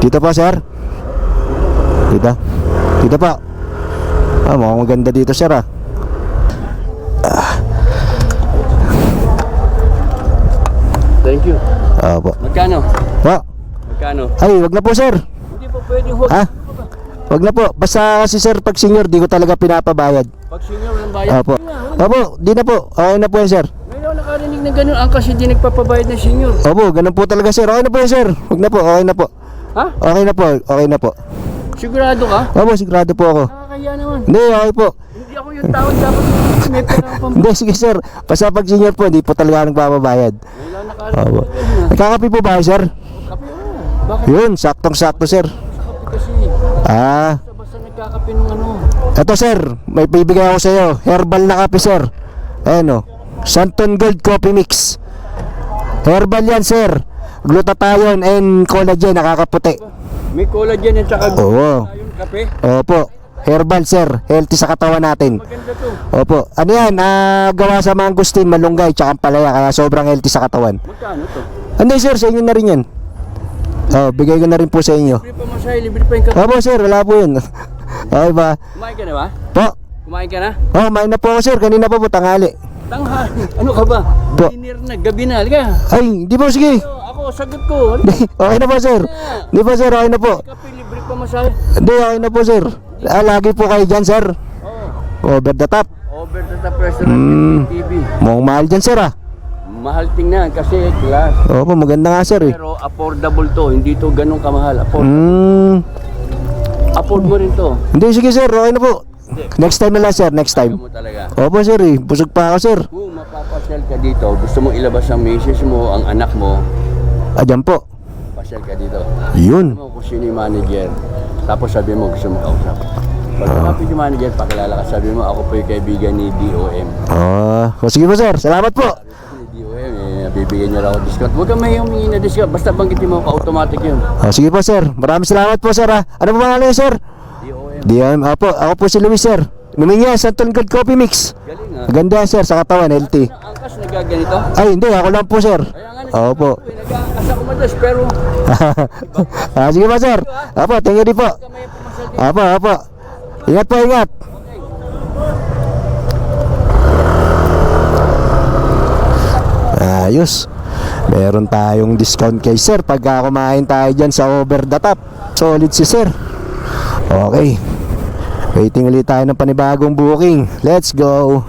Dito pa, sir. Dito. Dito pa. Ah, mukhang maganda dito, sir, ah. Thank you. Opo. Magkano? Po. Magkano? Ay, wag na po, sir. Hindi po pwedeng huwag. Ha? Wag na po. Basta si sir, pag senior, di ko talaga pinapabayad. Pag senior ng bayan. Opo. Opo, di na po. Okay na po yan, sir. Ngayon nakarinig ng ganun. Ang kasi di nagpapabayad ng senior. Opo, ganun po talaga, sir. Okay na po yan, sir. Wag na po. Okay na po. Ha? Okay na po. Okay na po. Sigurado ka? Opo, sigurado po ako. Nakakaya naman. Hindi, okay po. Hindi ako yung tao dapat may pera akong pang... Hindi, sige, sir. Basta pag senior po, hindi po talaga. Ngayon lang nakarinig Opo. Nagkakape po ba sir? Kape oh. Bakit Yun, saktong-sakto, sir. kasi? Ah, Basta nagkakape ng ano. Eto sir, may bibigay ako sa iyo. Herbal na kape sir. Ayan o. Santon Gold Coffee Mix. Herbal yan sir. Glutathione and collagen nakakaputi. May collagen at saka Oo. yung kape. Opo. Herbal sir. Healthy sa katawan natin. Maganda to. Opo. Ano yan? Ah, gawa sa mangustin, malunggay, tsaka palaya. Kaya sobrang healthy sa katawan. Magkano to? Hindi sir, sa inyo na rin yan. Oh, bigay ko na rin po sa inyo. Libre pa masahe, libre pa yung kape. Opo sir, wala po yun. okay ba? Kumain ka na ba? Po. Kumain ka na? Oh, main na po ako sir. Kanina pa po. Tanghali. Ano ka ba? Po. Dinner na, gabi na. Halika. Ay, hindi po, sige. Sagot ko. Ano? okay na po, sir. Hindi po, sir. Okay na po. Kape, libre pa masahe. Hindi, okay na po, sir. Ah, lagi po kayo dyan, sir. Oo. Over the top. Over the top restaurant Mm. TV. Mukhang mahal dyan, sir, ah. Mahal tingnan kasi class. Opo, maganda nga, sir, eh. Pero affordable to. Hindi to ganun kamahal. Afford, Hmm. afford mo rin to. Hindi, sige, sir. Okay na po. Next time na lang, sir. Next Ayaw time. mo talaga. Opo, sir, eh. Busog pa ako, sir. Kung mapapasyal ka dito, gusto mo ilabas ang misis mo, ang anak mo, Ah, dyan po. pasyal ka dito. Yun. Alam mo kung sino yung manager, tapos sabi mo gusto mo kausap. Pag kapit yung manager, pakilala ka, sabi mo ako po yung kaibigan ni DOM. Ah, oh, sige po, sir. Salamat po. Sabi ko ni DOM, eh, bibigyan niya raw ako discount. Huwag kang may humingi na discount, basta banggitin mo ka automatic yun. Oh, sige po, sir. Maraming salamat po, sir, ah. Ano po pangalan niyo, sir? DOM, Diyan, opo. Ako po si Luis, sir. Luminya, Santon Gold Coffee Mix. galing ha. Maganda, sir, sa katawan, healthy. Ang angkas nagaganito. Ay, hindi. Ako lang po, sir. Opo. nag-aangkas ako madalas, pero ah, sige po, sir. Apo, thank you din po. Apo, apo. Ingat po, ingat. Ayos. Meron tayong discount kay sir pagka kumain tayo dyan sa over the top. Solid si sir. Okay. Waiting ulit tayo ng panibagong booking. Let's go.